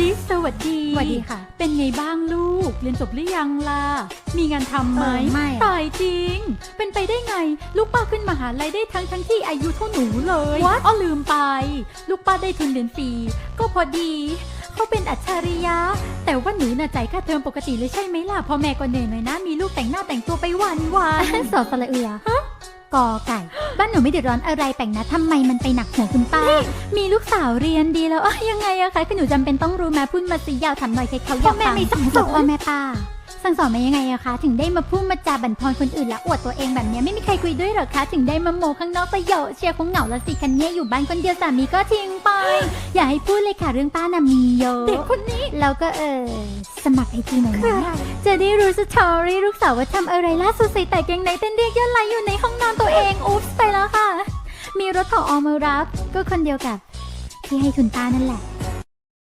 ลิซสวัสดีสวัสดีค่ะ เป็นไงบ้างลูก เรียนจบหรือยังล่ะ มีงานทำไหมเออไม่อะตายจริง เป็นไปได้ไง ลูกป้าขึ้นมหาลัยได้ทั้งทั้งที่อายุเท่าหนูเลย What? อ้อลืมไป ลูกป้าได้ทุนเรียนฟรีก็พอดี เขาเป็นอัจฉริยะ แต่ว่าหนูน่ะจ่ายค่าเทอมปกติเลยใช่ไหมล่ะ พ่อแม่ก็เหนื่อยหน่อยนะ มีลูกแต่งหน้าแต่งตัวไปวันวันสอสระเอือกอไก่ บ้านหนูไม่เดือดร้อนอะไรแปลงนะทำไมมันไปหนักหัวคุณป้า มีลูกสาวเรียนดีแล้วอะยังไงอะคะคือหนูจำเป็นต้องรู้แม่พูดมาสิยาวถามหน่อยใครเขาอยากพ่อแม่ฟังไม่สั่งสอน พ่อแม่ป้า สั่งสอนมายังไงอะคะ ถึงได้มาพูดมาจาบั่นทอนคนอื่นและอวดตัวเองแบบเนี้ยไม่มีใครคุยด้วยเหรอคะ ถึงได้มาโมข้างนอกประโยชน์เชียร์คงเหงาละสิคันเนี้ยอยู่บ้านคนเดียวสามีก็ทิ้งไป อย่าให้พูดเลยค่ะเรื่องป้าน่ะมีเยอะเด็กคนนี้แล้วก็เออสมัครไอจีหน่อยคือนะ อะไร จะได้รู้สตอรี่ลูกสาวว่าทำอะไรล่าสุดใส่แต่เกงในเต้นเรียกยอดไลค์อยู่ในห้องนอนตัวเองอุ๊บไปแล้วค่ะมี รถของออมารับ ก็คนเดียวกับ ที่ให้คุณตานั่นแหละ